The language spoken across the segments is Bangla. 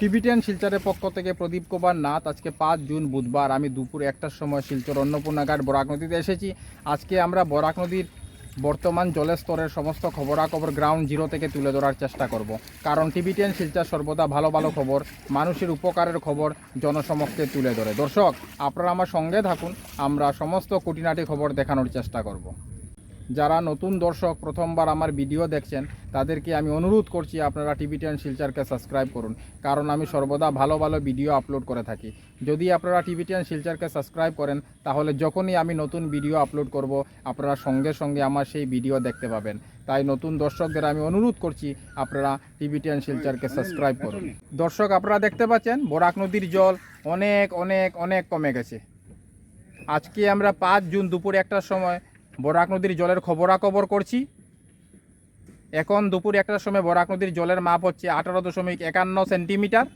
টিভিটেন শিলচরের পক্ষ থেকে প্রদীপ কুমার নাথ, আজকে পাঁচ জুন বুধবার। আমি দুপুর একটার সময় শিলচর অন্নপূর্ণাঘাট বরাক নদীতে এসেছি। আজকে আমরা বরাক নদীর বর্তমান জলের স্তরের সমস্ত খবরাখবর গ্রাউন্ড জিরো থেকে তুলে ধরার চেষ্টা করব। কারণ টিভিটেন শিলচর সর্বদা ভালো ভালো খবর, মানুষের উপকারের খবর জনসমক্ষে তুলে ধরে। দর্শক, আপনারা আমার সঙ্গে থাকুন, আমরা সমস্ত কুটিনাটি খবর দেখানোর চেষ্টা করব। যারা নতুন দর্শক প্রথমবার আমার ভিডিও দেখছেন, তাদেরকে আমি অনুরোধ করছি আপনারা টিভি টেন শিলচারকে সাবস্ক্রাইব করুন। কারণ আমি সর্বদা ভালো ভালো ভিডিও আপলোড করে থাকি। যদি আপনারা টিভি টেন শিলচারকে সাবস্ক্রাইব করেন, তাহলে যখনই আমি নতুন ভিডিও আপলোড করব, আপনারা সঙ্গে সঙ্গে আমার সেই ভিডিও দেখতে পাবেন। তাই নতুন দর্শকদের আমি অনুরোধ করছি, আপনারা টিভি টেন শিলচারকে সাবস্ক্রাইব করুন। দর্শক, আপনারা দেখতে পাচ্ছেন, বরাক নদীর জল অনেক অনেক অনেক কমে গেছে। আজকে আমরা পাঁচ জুন দুপুর একটার সময় বরাক নদীর জলের খবরাখবর করছি। এখন দুপুর একটার সময় বরাক নদীর জলের মাপ হচ্ছে আঠারো দশমিক একান্ন সেন্টিমিটার,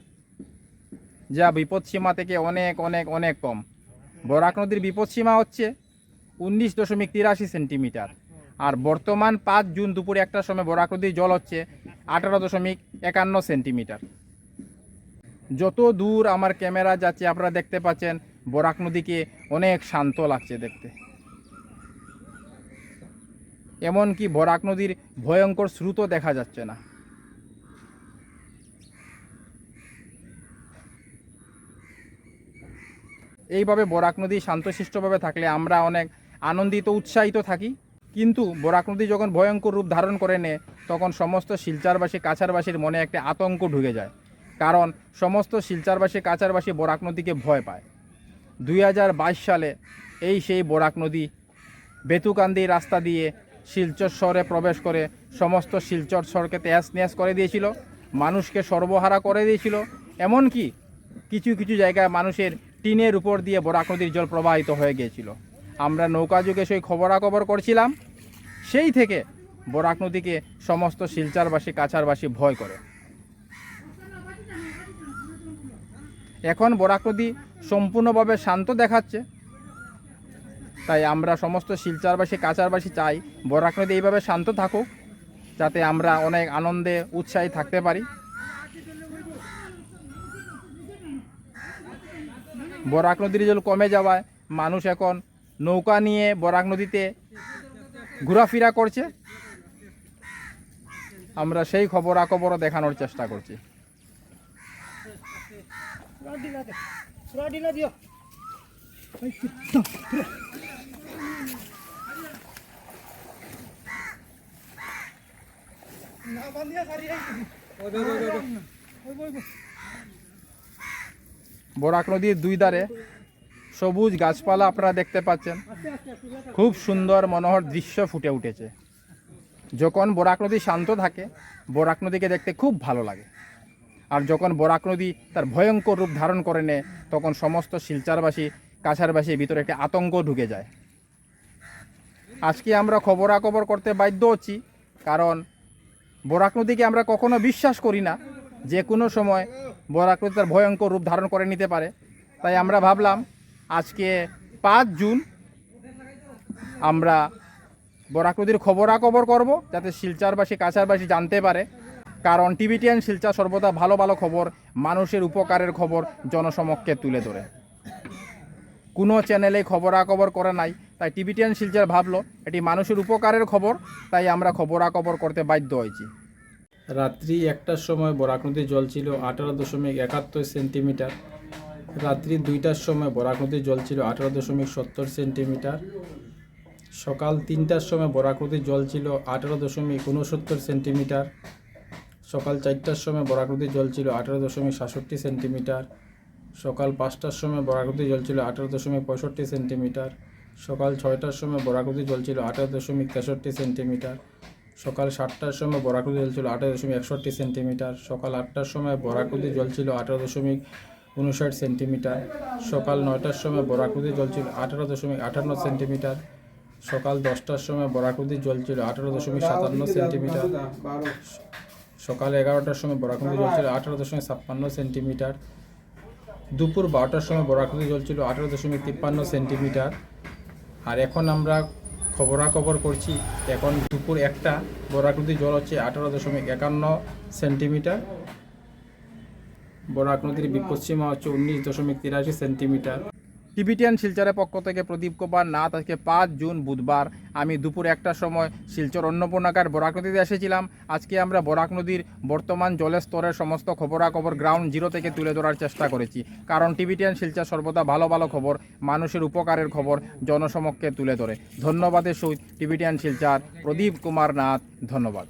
যা বিপদসীমা থেকে অনেক অনেক অনেক কম। বরাক নদীর বিপদসীমা হচ্ছে উনিশ দশমিক তিরাশি সেন্টিমিটার, আর বর্তমান পাঁচ জুন দুপুর একটার সময় বরাক নদীর জল হচ্ছে আঠারো দশমিক একান্ন সেন্টিমিটার। যত দূর আমার ক্যামেরা যাচ্ছে, আপনারা দেখতে পাচ্ছেন বরাক নদীকে অনেক শান্ত লাগছে দেখতে। এমনকি বরাক নদীর ভয়ঙ্কর স্রোতও দেখা যাচ্ছে না। এইভাবে বরাক নদী শান্তশিষ্টভাবে থাকলে আমরা অনেক আনন্দিত, উৎসাহিত থাকি। কিন্তু বরাক নদী যখন ভয়ঙ্কর রূপ ধারণ করে নেয়, তখন সমস্ত শিলচারবাসী, কাছারবাসীর মনে একটা আতঙ্ক ঢুকে যায়। কারণ সমস্ত শিলচারবাসী, কাছারবাসী বরাক নদীকে ভয় পায়। দুই হাজার বাইশ সালে এই সেই বরাক নদী বেতুকান্দি রাস্তা দিয়ে শিলচর শহরে প্রবেশ করে সমস্ত শিলচর শহরকে তেয়াস নেয়াস করে দিয়েছিল, মানুষকে সর্বহারা করে দিয়েছিল। এমনকি কিছু কিছু জায়গায় মানুষের টিনের উপর দিয়ে বরাক নদীর জল প্রবাহিত হয়ে গিয়েছিল। আমরা নৌকা যুগে সেই খবরাখবর করছিলাম। সেই থেকে বরাক নদীকে সমস্ত শিলচারবাসী, কাছারবাসী ভয় করে। এখন বরাক নদী সম্পূর্ণভাবে শান্ত দেখাচ্ছে। তাই আমরা সমস্ত শিলচারবাসী, কাচারবাসী চাই বরাক নদী এইভাবে শান্ত থাকুক, যাতে আমরা অনেক আনন্দে উৎসাহী থাকতে পারি। বরাক নদীর জল কমে যাওয়ায় মানুষ এখন নৌকা নিয়ে বরাক নদীতে ঘোরাফেরা করছে। আমরা সেই খবরাখবরও দেখানোর চেষ্টা করছি। বরাক নদীর দুই ধারে সবুজ গাছপালা আপনারা দেখতে পাচ্ছেন। খুব সুন্দর মনোহর দৃশ্য ফুটে উঠেছে। যখন বরাক নদী শান্ত থাকে বরাক নদীকে দেখতে খুব ভালো লাগে। আর যখন বরাক নদী তার ভয়ঙ্কর রূপ ধারণ করে নেয়, তখন সমস্ত শিলচারবাসী, কাছারবাসীর ভিতরে একটি আতঙ্ক ঢুকে যায়। আজকে আমরা খবরাখবর করতে বাধ্য হচ্ছি, কারণ বরাক নদীকে আমরা কখনো বিশ্বাস করি না যে কোনো সময় বরাক নদী তার ভয়ঙ্কর রূপ ধারণ করে নিতে পারে। তাই আমরা ভাবলাম আজকে পাঁচ জুন আমরা বরাক নদীর খবরাখবর করব যাতে শিলচারবাসী, কাছারবাসী জানতে পারে। কারণ টিভিটিয়ান শিলচর সর্বদা ভালো ভালো খবর, মানুষের উপকারের খবর জনসমক্ষে তুলে ধরে। কোনো চ্যানেলে খবরাখবর করে নাই। তাই টিভিটিয়ান শিলচর ভাবলো, এটি মানুষের উপকারের খবর, তাই আমরা খবরাখবর করতে বাধ্য হয়েছি। রাত্রি একটার সময় বরাক নদীর জল ছিল আঠারো দশমিক একাত্তর সেন্টিমিটার। রাত্রি দুইটার সময় বরাক নদীর জল ছিল আঠারো দশমিক সত্তর সেন্টিমিটার। সকাল তিনটার সময় বরাক নদীর জল ছিল আঠারো দশমিক উনসত্তর সেন্টিমিটার। সকাল চারটার সময় বরাক নদীর জল ছিল আঠারো দশমিক সাতষট্টি সেন্টিমিটার। সকাল পাঁচটার সময় বরাক নদীর জল ছিল আঠারো দশমিক পঁয়ষট্টি সেন্টিমিটার। সকাল ছয়টার সময় বরাক নদীর জল ছিল আঠারো দশমিক তেষট্টি সেন্টিমিটার। সকাল সাতটার সময় বরাক নদীর জল ছিল আঠারো দশমিক একষট্টি সেন্টিমিটার। সকাল আটটার সময় বরাক নদীর জল ছিল আঠারো দশমিক উনষাট সেন্টিমিটার। সকাল নয়টার সময় বরাক নদীর জল ছিল আঠারো দশমিক আটান্ন সেন্টিমিটার। সকাল দশটার সময় বরাক নদীর জল ছিল আঠারো দশমিক সাতান্ন সেন্টিমিটার। সকাল এগারোটার সময় বরাক নদীর জল ছিল আঠারো দশমিক ছাপ্পান্ন সেন্টিমিটার। দুপুর বারোটার সময় বরাকৃতি জল ছিল আঠারো দশমিক তিপ্পান্ন সেন্টিমিটার। আর এখন আমরা খবরাখবর করছি, এখন দুপুর একটা বরাক নদীর জল হচ্ছে আঠারো দশমিক একান্ন সেন্টিমিটার। বরাক নদীর বিপশ্চিমা হচ্ছে উনিশ দশমিক তিরাশি সেন্টিমিটার। টিবিটিয়ান শিলচরের পক্ষ থেকে প্রদীপ কুমার নাথ আজকে পাঁচ জুন বুধবার। আমি দুপুর একটার সময় শিলচর অন্নপূর্ণাকার বরাক নদীতে এসেছিলাম। আজকে আমরা বরাক নদীর বর্তমান জলের স্তরের সমস্ত খবরাখবর গ্রাউন্ড জিরো থেকে তুলে ধরার চেষ্টা করেছি। কারণ টিবিটিয়ান শিলচর সর্বদা ভালো ভালো খবর, মানুষের উপকারের খবর, জনসমক্ষে তুলে ধরে। ধন্যবাদের সহিত টিবিটিয়ান শিলচর প্রদীপ কুমার নাথ, ধন্যবাদ।